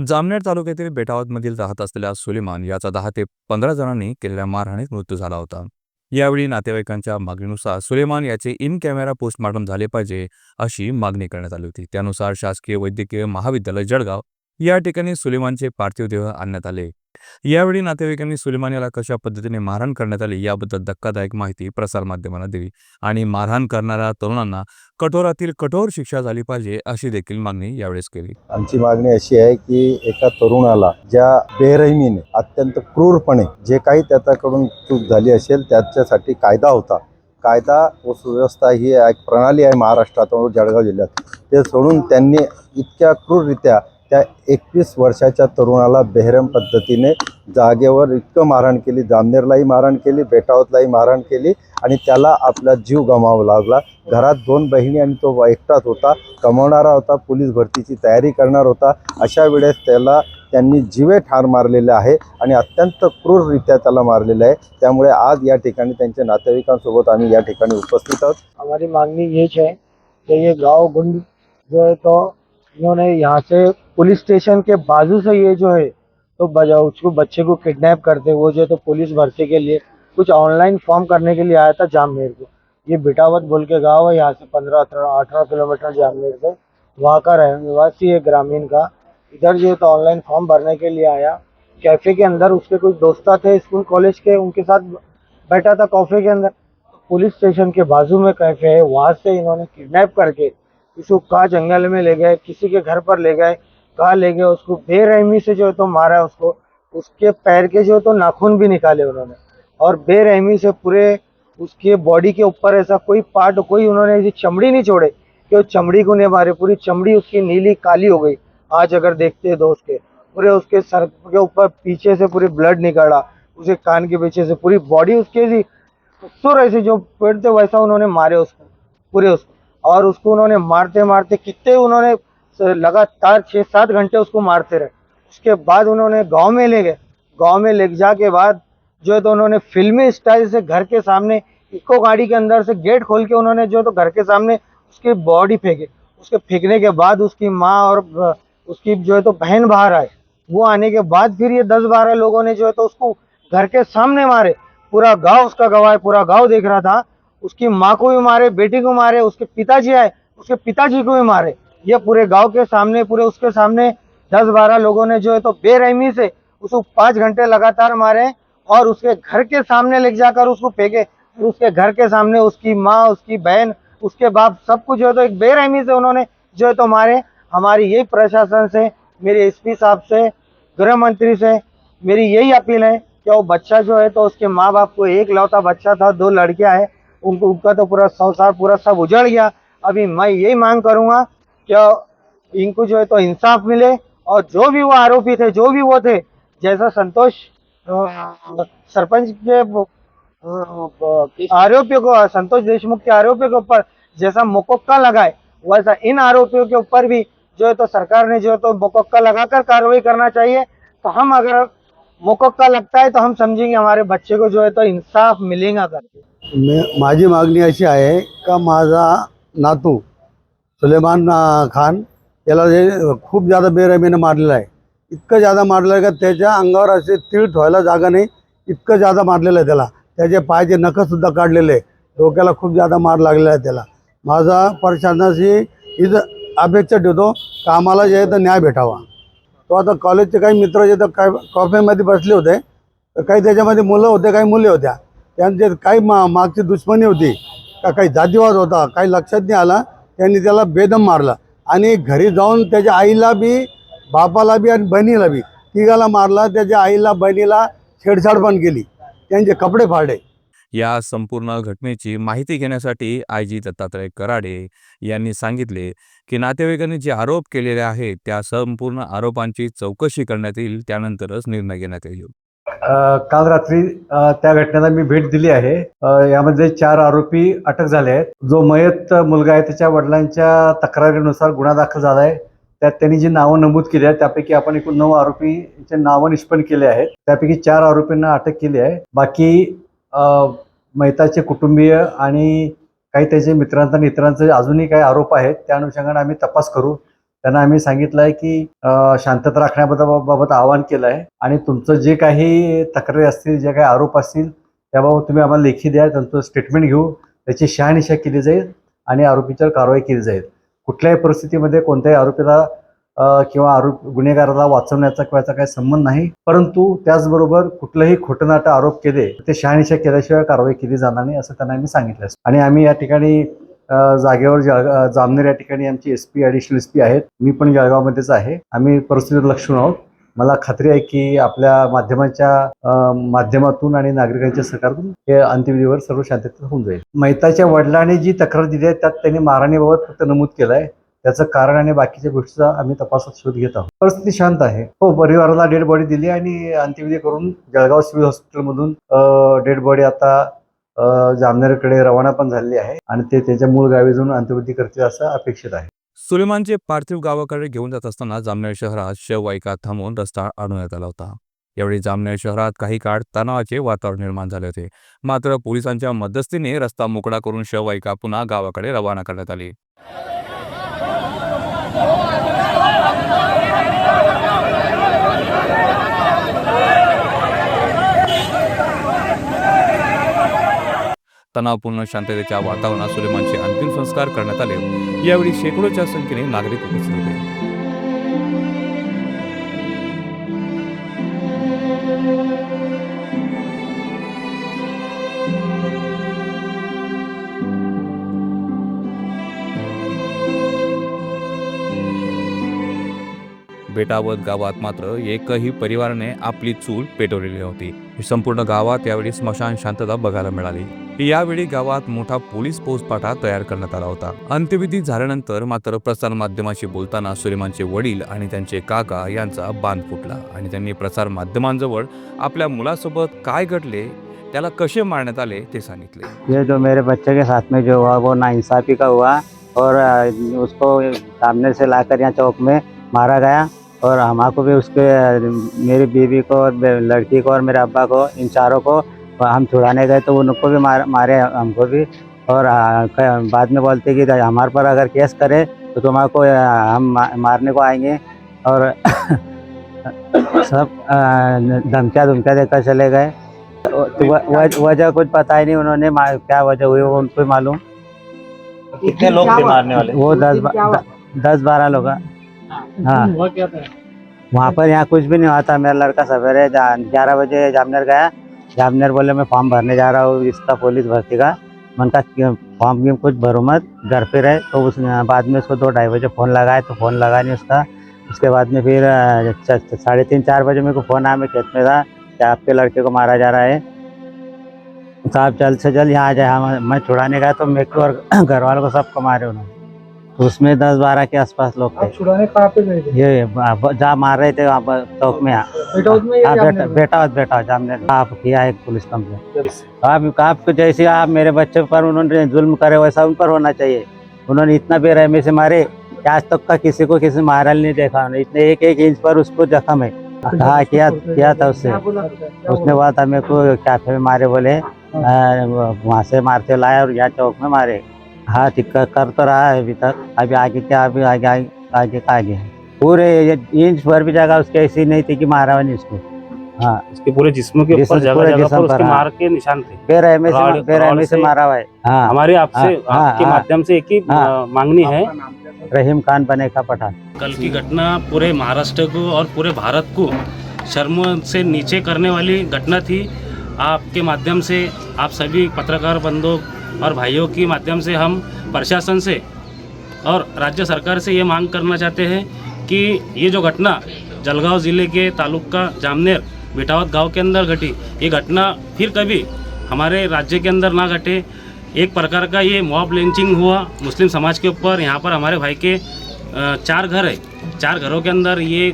जामनेर तालुक्यातील बेटावतमधील राहत असलेल्या सुलेमान याचा दहा ते पंधरा जणांनी केलेल्या मारहाणीत मृत्यू झाला होता. यावेळी नातेवाईकांच्या मागणीनुसार सुलेमान याचे इन कॅमेरा पोस्टमॉर्टम झाले पाहिजे अशी मागणी करण्यात आली होती. त्यानुसार शासकीय वैद्यकीय महाविद्यालय जळगाव या ठिकाणी सुलेमानचे पार्थिव देह आणण्यात आले. यावेळी नातेवाईकांनी सुलेमान याला कशा पद्धतीने मारहाण करण्यात आली याबद्दल धक्कादायक माहिती प्रसारमाध्यमांना दिली आणि मारहाण करणाऱ्या तरुणांना कठोरातील कठोर शिक्षा झाली पाहिजे अशी देखील मागणी यावेळेस केली. आमची मागणी अशी आहे की एका तरुणाला ज्या बेरहिमीने अत्यंत क्रूरपणे जे काही त्याच्याकडून चूक झाली असेल त्याच्यासाठी कायदा होता. कायदा व सुव्यवस्था ही एक प्रणाली आहे महाराष्ट्रात जळगाव जिल्ह्यात. ते सोडून त्यांनी इतक्या क्रूररित्या त्या एकवीस वर्षाच्या तरुणाला बेहरम पद्धतीने जागेवर इतकं मारहाण केली जामनेरलाही मारहाण केली बेटावतलाही मारहाण केली आणि त्याला आपला जीव गमावा लागला. घरात दोन बहिणी आणि तो एकटाच होता. कमवणारा होता पोलीस भरतीची तयारी करणार होता. अशा वेळेस त्याला त्यांनी जीवे ठार मारलेले आहे आणि अत्यंत क्रूररित्या त्याला मारलेलं आहे. त्यामुळे आज या ठिकाणी त्यांच्या नातेवाईकांसोबत आम्ही या ठिकाणी उपस्थित आहोत. हमारी मागणी हेच आहे की हे गाव गुंड जो आहे तो इन्होंने यहाँ से पुलिस स्टेशन के बाजू से ये जो है तो बजा, उसको बच्चे को किडनैप करते वो जो है तो पुलिस भर्ती के लिए कुछ ऑनलाइन फॉर्म करने के लिए आया था जामनेर को। ये बिटावत बोल के गाँव है, यहाँ से पंद्रह, अठारह अठारह किलोमीटर जामनेर से। वहाँ का रहने निवासी है ग्रामीण का। इधर जो है तो ऑनलाइन फॉर्म भरने के लिए आया। कैफ़े के अंदर उसके कुछ दोस्त थे स्कूल, कॉलेज के, उनके साथ बैठा था कॉफे के अंदर। पुलिस स्टेशन के बाजू में कैफ़े है, वहाँ से इन्होंने किडनैप करके इसको कहा जंगल में ले गए, किसी के घर पर ले गए, कहा ले गए, उसको बेरहमी से जो है तो मारा उसको, उसके पैर के जो तो नाखून भी निकाले उन्होंने। और बेरहमी से पूरे उसके बॉडी के ऊपर ऐसा कोई पार्ट कोई उन्होंने ऐसी चमड़ी नहीं छोड़े कि वो चमड़ी को नहीं मारे, पूरी चमड़ी उसकी नीली काली हो गई। आज अगर देखते हैं दोस्त के, पूरे उसके सर के ऊपर पीछे से पूरी ब्लड निकाला उसके कान के पीछे से पूरी बॉडी उसके ऐसी सुर ऐसे जो पेड़ थे वैसा उन्होंने मारे उसको, पूरे उसको। और उसको उन्होंने मारते मारते कितने उन्होंने लगातार छः सात घंटे उसको मारते रहे। उसके बाद उन्होंने गाँव में ले गए। गाँव में ले जा के बाद जो है तो उन्होंने फिल्मी स्टाइल से घर के सामने, इको गाड़ी के अंदर से गेट खोल के उन्होंने जो तो घर के सामने उसकी बॉडी फेंके। उसके फेंकने के बाद उसकी माँ और, उसकी जो है तो बहन बाहर आए। वो आने के बाद फिर ये दस बारह लोगों ने जो है तो उसको घर के सामने मारे। पूरा गाँव उसका गवाह पूरा गाँव देख रहा था। उसकी माँ को भी मारे, बेटी को मारे, उसके पिताजी आए, उसके पिताजी को भी मारे। ये पूरे गाँव के सामने, पूरे उसके सामने दस बारह लोगों ने जो है तो बेरहमी से उसको पाँच घंटे लगातार मारे और उसके घर के सामने ले जाकर उसको फेंके। उसके घर के सामने उसकी माँ, उसकी बहन, उसके बाप सब कुछ जो है तो एक बेरहमी से उन्होंने जो है तो मारे। हमारी यही प्रशासन से, मेरे एसपी साहब से, गृह मंत्री से मेरी यही अपील है कि वो बच्चा जो है तो उसके माँ बाप को एक लौता बच्चा था, दो लड़कियाँ हैं उनको उनका तो पूरा संसार पूरा सब उजड़ गया। अभी मैं यही मांग करूँगा कि इनको जो है तो इंसाफ मिले और जो भी वो आरोपी थे, जो भी वो थे, जैसा संतोष सरपंच के आरोपियों को, संतोष देशमुख के आरोपियों के ऊपर जैसा मुकक्का लगाए, वैसा इन आरोपियों के ऊपर भी जो है तो सरकार ने जो है तो मुकक्का लगाकर कार्रवाई करना चाहिए। तो हम अगर मुकक्का लगता है तो हम समझेंगे हमारे बच्चे को जो है तो इंसाफ मिलेगा करके। मी माझी मागणी अशी आहे का माझा नातू सुलेमान खान याला जे खूप जादा बेरहमीनं मारलेलं आहे. इतकं जादा मारलं आहे का त्याच्या अंगावर असे तीळ ठेवायला जागा नाही. इतकं जादा मारलेलं आहे त्याला. त्याचे पायाचे नखंसुद्धा काढलेले आहे. डोक्याला खूप जादा मार लागलेला आहे त्याला. माझा प्रशासनाशी इथं अपेक्षा ठेवतो का आम्हाला जे आहे तर न्याय भेटावा. तो आता कॉलेजचे काही मित्र जे तर काय कॉफेमध्ये बसले होते. तर काही त्याच्यामध्ये मुलं होते काही मुली होत्या. त्यांचे काही मा मागची दुश्मनी होती का काही जातीवाद होता काही लक्षात नाही आला त्यांनी त्याला बेदम मारला. आणि घरी जाऊन त्याच्या आईला बी बापाला बी आणि बहिणीला बी तिघाला मारला त्याच्या आईला बहिणीला छेडछाड पण केली. त्यांचे कपडे फाडले. या संपूर्ण घटनेची माहिती घेण्यासाठी आय. जी. दत्तात्रय कराडे यांनी सांगितले की नातेवाईकांनी जे आरोप केलेले आहेत त्या संपूर्ण आरोपांची चौकशी करण्यात येईल त्यानंतरच निर्णय घेण्यात येईल. काल रात्री त्या घटनेला मी भेट दिली आहे. यामध्ये चार आरोपी अटक झाले आहेत. जो मयत मुलगा आहे त्याच्या वडिलांच्या तक्रारीनुसार गुन्हा दाखल झाला आहे. त्यात त्यांनी जी नावं नमूद केली आहेत त्यापैकी आपण एकूण नऊ आरोपीचे नावं निष्पन्न केले आहेत. त्यापैकी चार आरोपींना अटक केली आहे. बाकी मेहताचे मैताचे कुटुंबीय आणि काही त्याचे मित्रांचा आणि इतरांचे अजूनही काही आरोप आहेत त्या अनुषंगाने आम्ही तपास करू. त्यांना आम्ही सांगितलं आहे की शांतता राखण्याबाबत बाबत आवाहन केलं आहे आणि तुमचं जे काही तक्रारी असतील जे काही आरोप असतील त्याबाबत तुम्ही आम्हाला लेखी द्या त्यांचं स्टेटमेंट घेऊ त्याची शहानिशा केली जाईल आणि आरोपीच्यावर कारवाई केली जाईल कुठल्याही परिस्थितीमध्ये कोणत्याही आरोपीला किंवा आरोप गुन्हेगाराला वाचवण्याचा किंवा याचा काही संबंध नाही परंतु त्याचबरोबर कुठलंही खोटं आरोप केले ते शहानिशा केल्याशिवाय कारवाई केली जाणार नाही असं त्यांना आम्ही सांगितलं आहे. आणि आम्ही या ठिकाणी जागेवर जळगा जामनेर या ठिकाणी आमची S P additional S P आहेत. मी पण जळगावमध्येच आहे. आम्ही परिस्थितीवर लक्ष आहोत. मला खात्री आहे की आपल्या माध्यमाच्या माध्यमातून आणि नागरिकांच्या सहकारातून हे अंत्यविधीवर सर्व शांततेत होऊन जाईल. मैताच्या वडिलांनी जी तक्रार दिली आहे त्यात त्यांनी मारहाणीबाबत फक्त नमूद केलं आहे. त्याचं कारण आणि बाकीच्या गोष्टीचा आम्ही तपासात शोध घेत आहोत. परिस्थिती शांत आहे. हो परिवाराला डेड बॉडी दिली आणि अंत्यविधी करून जळगाव सिव्हिल हॉस्पिटलमधून डेड बॉडी आता जामनेरकडे रवाना पण झालेली आहे आणि ते त्याच्या मूळ गावी जाऊन अंत्यविधी करतील असं अपेक्षित आहे. सुलेमानचे पार्थिव गावाकडे घेऊन जात असताना जामनेर शहरात शववाहिका थांबवून रस्ता आणण्यात आला होता. यावेळी जामनेर शहरात काही काळ तणावाचे वातावरण निर्माण झाले होते. मात्र पोलिसांच्या मध्यस्थीने रस्ता मोकळा करून शववाहिका पुन्हा गावाकडे रवाना करण्यात आली. तणावपूर्ण शांततेच्या वातावरणात सुलेमानचे अंतिम संस्कार करण्यात आले. यावेळी शेकडोच्या संख्येने नागरिक उपस्थित होते. बेटावत गावात मात्र एकही परिवाराने आपली चूल पेटवलेली होती ही संपूर्ण गावात यावेळी स्मशान शांतता बघायला मिळाली. यावेळी गावात मोठा पोलीस पोचपाटा तयार करण्यात आला होता. अंत्यविधी झाल्यानंतर मात्र प्रसार माध्यमाशी बोलताना सुलेमानचे वडील आणि त्यांचे काका यांचा बांध फुटला आणि त्यांनी प्रसार माध्यमांजवळ आपल्या मुलासोबत काय घडले त्याला कसे मारण्यात आले ते सांगितले. ये जो मेरे बच्चे के साथ में जो हुआ वो नाइंसाफ़ी का हुआ और उसको सामने से लाकर यहाँ चौक में मारा गया और हमको भी उसके मेरी बीवी को और लड़की को और मेरे अब्बा को इन चारों को हम छुड़ाने गए तो उनको भी मार, मारे हमको भी। और बाद में बोलते कि हमारे पर अगर केस करे तो तुम्हारे को हम मारने को आएँगे। और सब धमकिया धमकिया देकर चले गए। तो वजह कुछ पता ही नहीं उन्होंने क्या वजह हुई वो उनको मालूम। कितने लोग थे मारने वाले? वो दस बा- दस बारह लोग। हाँ। वहाँ पर यहाँ कुछ भी नहीं हुआ था। मेरा लड़का सवेरे ग्यारह बजे जामनेर गया। जामनेर बोले, मैं फॉर्म भरने जा रहा हूँ, इसका पुलिस भर्ती का। मन का फॉर्म की कुछ भरो मत, घर पे रहे। तो उस, बाद में उसको दो ढाई बजे फ़ोन लगाए तो फ़ोन लगा नहीं उसका। उसके बाद में फिर साढ़े तीन, चार बजे मेरे को फ़ोन आया, मैं खेत में था, कि आपके लड़के को मारा जा रहा है। तो आप जल्द से जल्द यहाँ आ जाए मैं छुड़ाने गया तो मेरे को और घर वालों को सबको मारे उन्होंने। उसमें दस बारह के आसपास लोग थे। छुड़ाने कहाँ पे गए थे? ये जहाँ मार रहे थे वहाँ चौक में हाँ, बेटा? बेटा बेटा जामने आप किया है पुलिस कंप्लेन आप आपको जैसे आप मेरे बच्चे पर उन्होंने जुल्म करे वैसा उन पर होना चाहिए। उन्होंने इतना बेरहमी से मारे आज तक का किसी को किसी मारा नहीं देखा। उन्होंने इतने एक एक इंच पर उसको जख्म है हाँ किया किया था उससे। उसने बोला? था मेरे को कैफ़े में मारे बोले। अ, वहाँ से मारते लाए और यहाँ चौक में मारे। हाँ ठीक कर कर तो रहा है अभी तक। अभी आगे क्या अभी आगे आगे आगे का आगे है। पूरे इंच भर भी जगह उसकी ऐसी नहीं थी कि मारा हुआ नहीं उसको हाँ। उसके पूरे जिस्म के ऊपर जगह जगह पर उसके हाँ। मार के निशान थे। बेरहमी से बेरहमी से मारा हुआ है। हाँ। हमारे आपसे हाँ, आपके हाँ। माध्यम से एक ही हाँ। मांगनी है। रहीम खान बने का पठान। कल की घटना पूरे महाराष्ट्र को और पूरे भारत को शर्म से नीचे करने वाली घटना थी। आपके माध्यम से आप सभी पत्रकार बंधुओं और भाइयों के माध्यम से हम प्रशासन से और राज्य सरकार से ये मांग करना चाहते हैं कि ये जो घटना जलगांव ज़िले के तालुका जामनेर बिटावत गाँव के अंदर घटी, ये घटना फिर कभी हमारे राज्य के अंदर ना घटे। एक प्रकार का ये मॉब लिंचिंग हुआ मुस्लिम समाज के ऊपर। यहाँ पर हमारे भाई के चार घर है। चार घरों के अंदर ये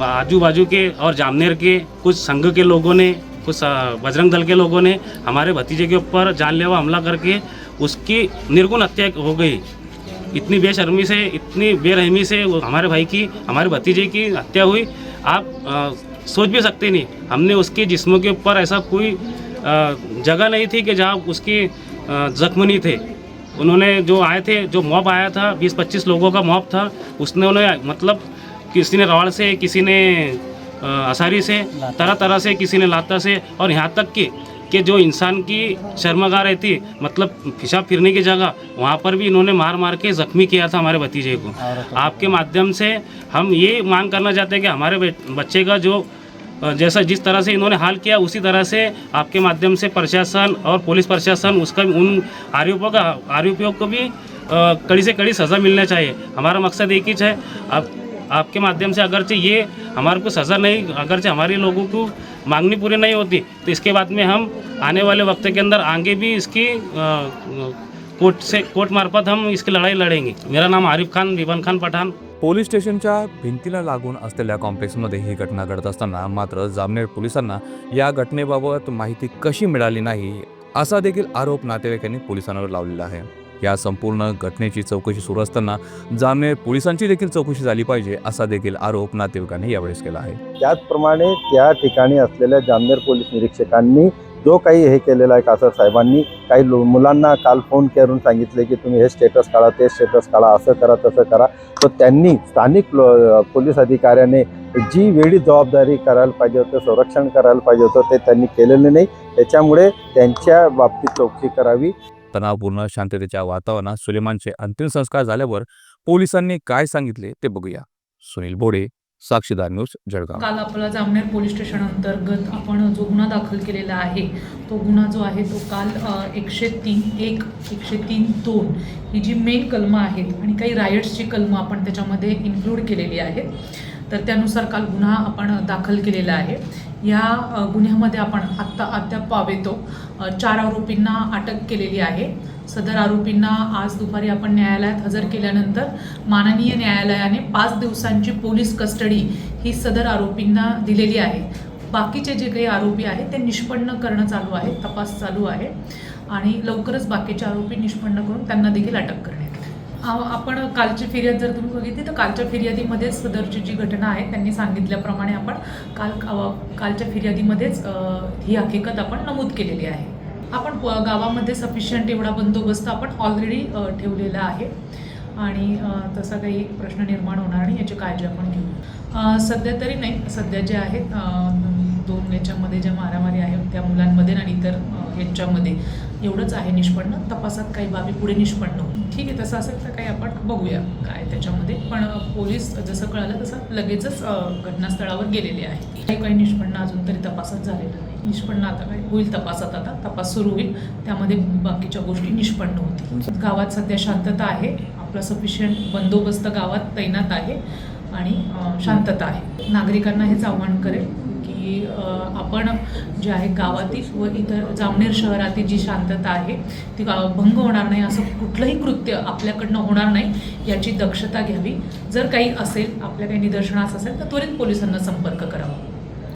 आजू बाजू के और जामनेर के कुछ संघ के लोगों ने कुछ बजरंग दल के लोगों ने हमारे भतीजे के ऊपर जानलेवा हमला करके उसकी निर्गुण हत्या हो गई। इतनी बेशर्मी से इतनी बेरहमी से हमारे भाई की हमारे भतीजे की हत्या हुई। आप अ, सोच भी सकते नहीं। हमने उसके जिस्म के ऊपर ऐसा कोई जगह नहीं थी कि जहाँ उसकी जख्म नहीं थे। उन्होंने जो आए थे जो मॉब आया था बीस पच्चीस लोगों का मॉब था उसने उन्हें मतलब किसी ने रवाड़ से किसी ने असारी से तरह तरह से किसी ने लाता से और यहाँ तक कि कि जो इंसान की शर्मगाह रहती मतलब पेशाब फिरने की जगह वहाँ पर भी इन्होंने मार मार के ज़ख्मी किया था हमारे भतीजे को। आपके माध्यम से हम ये मांग करना चाहते हैं कि हमारे बच्चे का जो जैसा जिस तरह से इन्होंने हाल किया उसी तरह से आपके माध्यम से प्रशासन और पुलिस प्रशासन उसका उन आरोपियों का आरोपियों को भी कड़ी से कड़ी सज़ा मिलना चाहिए। हमारा मकसद एक ही है आप आपके माध्यम से अगरचे ये हमारे को सज़ा नहीं अगरचे हमारे लोगों को मांगनी पूरी नहीं होती। तो इसके बाद में हम आने वाले वक्त के अंदर आगे भी इसकी कोर्ट से कोर्ट मार्फत हम इसकी लड़ाई लड़ेंगे। मेरा नाम आरिफ खान विबन खान पठान। पोलीस स्टेशनच्या भिंतीला लागून असलेल्या कॉम्प्लेक्समध्ये ही घटना घडत असताना मात्र जामनेर पोलिसांना या घटनेबाबत माहिती कशी मिळाली नाही असा देखील आरोप नातेवाईकांनी पोलिसांवर लावलेला आहे. या संपूर्ण घटनेची चौकशी सुरू असताना जामनेर पोलिसांची देखील चौकशी झाली पाहिजे असा देखील आरोप नातेवाईकांनी यावेळेस केला आहे. त्याचप्रमाणे त्या ठिकाणी असलेल्या जामनेर पोलीस निरीक्षकांनी जो काही हे केलेला आहे कासर साहेबांनी काही मुलांना काल फोन करून सांगितले की तुम्ही हे स्टेटस काढा ते स्टेटस काढा असं करा तसं करा. तर त्यांनी स्थानिक पोलीस अधिकाऱ्याने जी वेळी जबाबदारी करायला पाहिजे होतं संरक्षण करायला पाहिजे होतं ते त्यांनी केलेलं नाही. त्याच्यामुळे त्यांच्या बाबतीत चौकशी करावी. तणावपूर्ण शांततेच्या वातावरणात सुलेमानचे अंतिम संस्कार झाल्यावर पोलिसांनी काय सांगितले ते बघूया. सुनील बोडे साक्षीदार न्यूज जळगाव. काल आपला जामनेर पोलीस स्टेशन अंतर्गत आपण जो गुन्हा दाखल केलेला आहे तो गुन्हा जो आहे तो काल एकशे तीन एक एकशे तीन दोन ही जी मेन कलमं आहेत आणि काही रायट्सची कलमं आपण त्याच्यामध्ये इन्क्लूड केलेली आहेत. तर त्यानुसार काल गुन्हा आपण दाखल केलेला आहे. या गुन्ह्यामध्ये आपण आत्ता अद्याप पावेतो. चार आरोपींना अटक केलेली आहे. सदर आरोपींना आज दुपारी आपण न्यायालयात हजर केल्यानंतर माननीय न्यायालयाने पाच दिवसांची पोलीस कस्टडी ही सदर आरोपींना दिलेली आहे. बाकीचे जे काही आरोपी आहेत ते निष्पन्न करणं चालू आहे तपास चालू आहे. आणि लवकरच बाकीचे आरोपी निष्पन्न करून त्यांना देखील अटक करणे आपण कालची फिर्याद जर तुम्ही बघितली तर कालच्या फिर्यादीमध्येच सदरची जी घटना आहे त्यांनी सांगितल्याप्रमाणे आपण काल कालच्या फिर्यादीमध्येच ही हकीकत आपण नमूद केलेली आहे. आपण गावामध्ये सफिशियंट एवढा बंदोबस्त आपण ऑलरेडी ठेवलेला आहे. आणि तसा काही प्रश्न निर्माण होणार नाही याची काळजी आपण घेऊ. सध्या तरी नाही सध्या जे आहेत दोन याच्यामध्ये ज्या मारामारी आहेत त्या मुलांमध्ये आणि इतर यांच्यामध्ये एवढंच आहे निष्पन्न. तपासात काही बाबी पुढे निष्पन्न होईल ठीक आहे तसं असेल तर काही आपण बघूया काय त्याच्यामध्ये. पण पोलीस जसं कळालं तसं लगेचच घटनास्थळावर गेलेले आहे काही काही निष्पन्न अजून तरी तपासात झालेलं नाही. निष्पन्न आता काय होईल तपासात आता. तपास सुरू होईल. त्यामध्ये बाकीच्या गोष्टी निष्पन्न होतील. गावात सध्या शांतता आहे. आपला सफिशियंट बंदोबस्त गावात तैनात आहे. आणि शांतता आहे. नागरिकांना हेच आव्हान करेल. की आपण जे आहे गावातील व इतर जामनेर शहरातील जी शांतता आहे ती भंग होणार नाही असं कुठलंही कृत्य आपल्याकडनं होणार नाही याची दक्षता घ्यावी. जर काही असेल आपल्या काही निदर्शनास असेल तर त्वरित पोलिसांना संपर्क करावा.